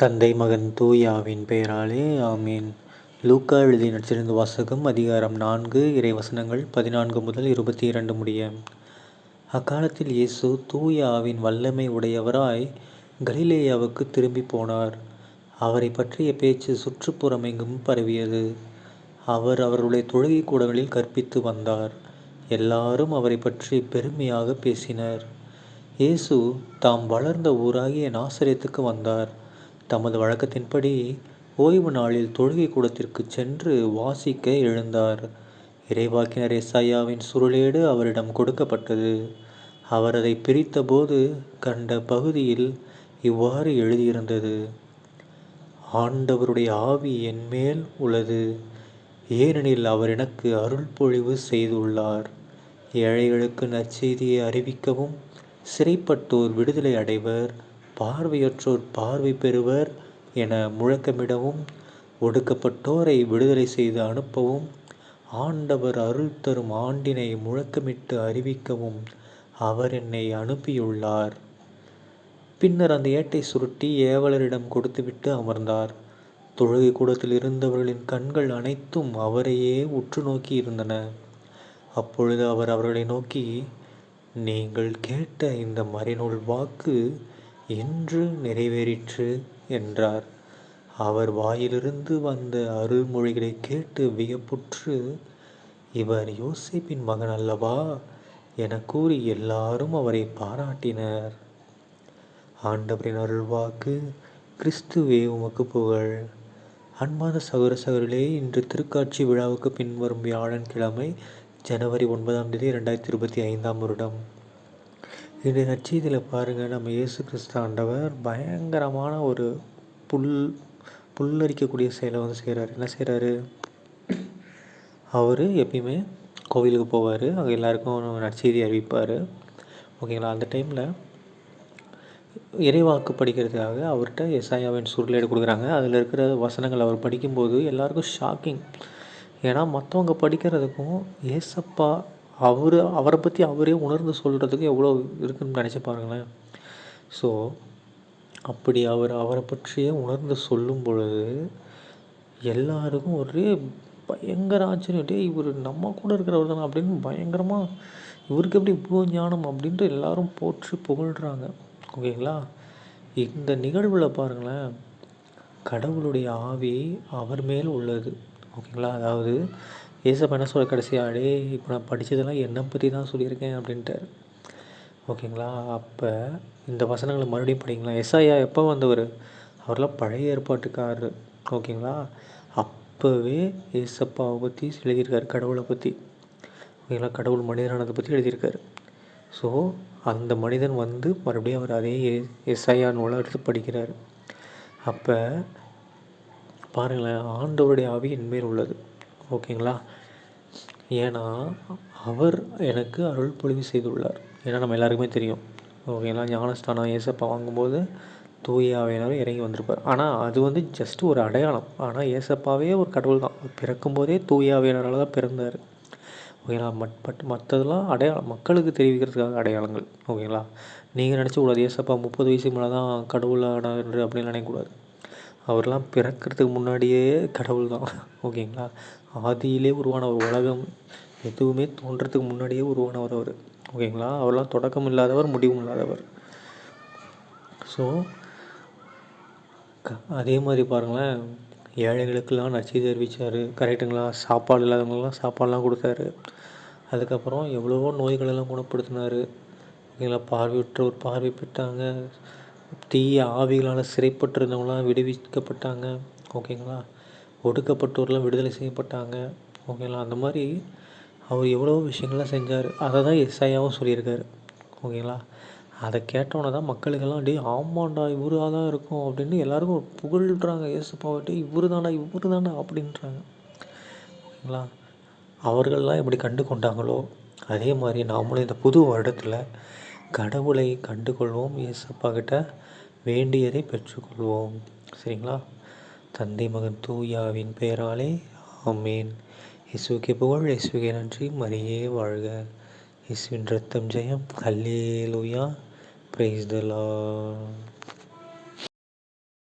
தந்தை மகன் தூயாவின் பெயராலே ஆமீன். லூக்கா எழுதி நடிச்சிருந்த வாசகம் அதிகாரம் நான்கு இறைவசனங்கள் பதினான்கு முதல் இருபத்தி இரண்டு முடிய. அக்காலத்தில் இயேசு தூயாவின் வல்லமை உடையவராய் கலிலேயாவுக்கு திரும்பி போனார். அவரை பற்றிய பேச்சு சுற்றுப்புறமெங்கும் பரவியது. அவர் அவருடைய தொழுகை கூடங்களில் கற்பித்து வந்தார். எல்லாரும் அவரை பற்றி பெருமையாக பேசினர். இயேசு தாம் வளர்ந்த ஊராகிய நாசரேத்துக்கு வந்தார். தமது வழக்கத்தின்படி ஓய்வு நாளில் தொழுகை கூடத்திற்கு சென்று வாசிக்க எழுந்தார். இறைவாக்கினர் எஸ்ஐயாவின் சுருளேடு அவரிடம் கொடுக்கப்பட்டது. அவர் அதை பிரித்தபோது கண்ட பகுதியில் இவ்வாறு எழுதியிருந்தது. ஆண்டவருடைய ஆவி என்மேல் உள்ளது. ஏனெனில் அவர் எனக்கு அருள் பொழிவு செய்துள்ளார். ஏழைகளுக்கு நற்செய்தியை அறிவிக்கவும் சிறைப்பட்டோர் விடுதலை அடைவர். பார்வையற்றோர் பார்வை பெறுவர் என முழக்கமிடவும் ஒடுக்கப்பட்டோரை விடுதலை செய்து அனுப்பவும் ஆண்டவர் அருள் தரும் ஆண்டினை முழக்கமிட்டு அறிவிக்கவும் அவர் என்னை அனுப்பியுள்ளார். பின்னர் அந்த ஏட்டை சுருட்டி ஏவலரிடம் கொடுத்துவிட்டு அமர்ந்தார். தொழுகை கூடத்தில் இருந்தவர்களின் கண்கள் அனைத்தும் அவரையே உற்று நோக்கி இருந்தன. அப்பொழுது அவர் அவர்களை நோக்கி நீங்கள் கேட்ட இந்த மறைநூல் வாக்கு என்று நிறைவேறிற்று என்றார். அவர் வாயிலிருந்து வந்த அருள்மொழிகளை கேட்டு வியப்புற்று இவர் யோசிப்பின் மகன் அல்லவா? என கூறி எல்லாரும் அவரை பாராட்டினர். ஆண்டவரின் அருள்வாக்கு கிறிஸ்துவே உமக்கு புகழ். அன்பான சகோர சகோதரிலே இன்று திருக்காட்சி விழாவுக்கு பின்வரும் வியாழன் கிழமை ஜனவரி ஒன்பதாம் தேதி ரெண்டாயிரத்தி இருபத்தி ஐந்தாம் வருடம். இந்த நற்செய்தியில் பாருங்கள் நம்ம இயேசு கிறிஸ்து ஆண்டவர் பயங்கரமான ஒரு புல் புல்லரிக்கக்கூடிய செயலை வந்து செய்கிறாரு என்ன செய்கிறாரு அவர் எப்பயுமே கோவிலுக்கு போவார். அங்கே எல்லாருக்கும் நற்செய்தி அறிவிப்பார். ஓகேங்களா? அந்த டைமில் இறைவாக்கு படிக்கிறதுக்காக அவர்கிட்ட எஸ்ஐயாவின் சுருளேடு கொடுக்குறாங்க. அதில் இருக்கிற வசனங்கள் அவர் படிக்கும்போது எல்லாருக்கும் ஷாக்கிங் ஏன்னா மற்றவங்க படிக்கிறதுக்கும் ஏசப்பா அவர் அவரை பற்றி அவரே உணர்ந்து சொல்கிறதுக்கு எவ்வளோ இருக்குன்னு நினச்சி பாருங்களேன். ஸோ அப்படி அவர் அவரை பற்றியே உணர்ந்து சொல்லும் பொழுது எல்லாருக்கும் ஒரே பயங்கர ஆச்சரியம். டே இவர் நம்ம கூட இருக்கிறவர் தானே அப்படின்னு பயங்கரமாக இவருக்கு எப்படி இவ்வளோ ஞானம் அப்படின்ட்டு எல்லாரும் போற்றி புகழ்கிறாங்க ஓகேங்களா? இந்த நிகழ்வில் பாருங்களேன் கடவுளுடைய ஆவி அவர் மேல் உள்ளது. ஓகேங்களா? அதாவது ஏசப்பா என்ன சொல்ல கடைசியாக அடே இப்போ நான் படித்ததெல்லாம் என்னை பற்றி தான் சொல்லியிருக்கேன் அப்படின்ட்டார். ஓகேங்களா? அப்போ இந்த வசனங்களை மறுபடியும் படிங்களா எஸ்ஐயா எப்போ வந்தவர்? அவர்லாம் பழைய ஏற்பாட்டுக்காரர். ஓகேங்களா? அப்போவே ஏசப்பாவை பற்றி எழுதியிருக்காரு கடவுளை பற்றி ஓகேங்களா? கடவுள் மனிதனானதை பற்றி எழுதியிருக்காரு. ஸோ அந்த மனிதன் வந்து மறுபடியும் அவர் அதே எஸ்ஐயா நூலாக எடுத்து படிக்கிறார். அப்போ பாருங்களேன் ஆண்டவருடைய ஆவி என்மேல் உள்ளது. ஓகேங்களா? ஏன்னா அவர் எனக்கு அருள் பொழிவு செய்துள்ளார். ஏன்னா நம்ம எல்லாருக்குமே தெரியும். ஓகேங்களா? ஞானஸ்தானம் ஏசப்பா வாங்கும்போது தூய இறங்கி வந்திருப்பார். ஆனால் அது வந்து ஜஸ்ட் ஒரு அடையாளம். ஆனால் ஏசப்பாவே ஒரு கடவுள் தான். பிறக்கும் போதே தூய தான் பிறந்தார். ஓகேங்களா? மட் பட் மற்றதெல்லாம் அடையாளம். மக்களுக்கு தெரிவிக்கிறதுக்காக அடையாளங்கள். ஓகேங்களா? நீங்கள் நினச்சக்கூடாது ஏசப்பா முப்பது வயசுக்கு மேலே தான் கடவுளானார் அப்படின்னு நினைக்கக்கூடாது. அவர்லாம் பிறக்கிறதுக்கு முன்னாடியே கடவுள் தான் ஓகேங்களா? ஆதியிலே உருவான ஒரு உலகம். எதுவுமே தோன்றதுக்கு முன்னாடியே உருவானவர் அவர். ஓகேங்களா? அவர்லாம் தொடக்கம் இல்லாதவர் முடிவும் இல்லாதவர் ஸோ அதே மாதிரி பாருங்களேன். ஏழைகளுக்கெல்லாம் நச்சு தெரிவித்தார் கரெக்டுங்களா சாப்பாடு இல்லாதவங்களாம் சாப்பாடெலாம் கொடுத்தாரு. அதுக்கப்புறம் எவ்வளவோ நோய்களெல்லாம் குணப்படுத்தினார். ஓகேங்களா? பார்வையற்றோர் பார்வை பெற்றாங்க. தீய ஆவிகளால் சிறைப்பட்டிருந்தவங்களாம் விடுவிக்கப்பட்டாங்க. ஓகேங்களா? ஒடுக்கப்பட்டோர்லாம் விடுதலை செய்யப்பட்டாங்க. ஓகேங்களா? அந்த மாதிரி அவர் எவ்வளோ விஷயங்கள்லாம் செஞ்சார். அதை தான் எஸ்ஐயாவும் சொல்லியிருக்காரு. ஓகேங்களா? அதை கேட்டோன்னே தான் மக்களுக்கெல்லாம் டே ஆமாண்டா இவராக தான் இருக்கும் அப்படின்னு எல்லாருக்கும் புகழ்கிறாங்க இயேசுப்பாவட்டி இவர் தாண்டா இவர் தாண்டா அப்படின்றாங்க. ஓகேங்களா? அவர்கள்லாம் எப்படி கண்டு கொண்டாங்களோ அதே மாதிரி நாமளும் இந்த புது வருடத்தில் கடவுளை கண்டு கொள்வோம் கிட்ட வேண்டியதை பெற்றுக்கொள்வோம். சரிங்களா? தந்தை மகன் தூயாவின் பெயராலே ஆமேன். இயேசுக்கே புகழ் இயேசுக்கே நன்றி. மரியே வாழ்க. இசுவின் ரத்தம் ஜெயம். ஹல்லேலூயா. Praise the Lord.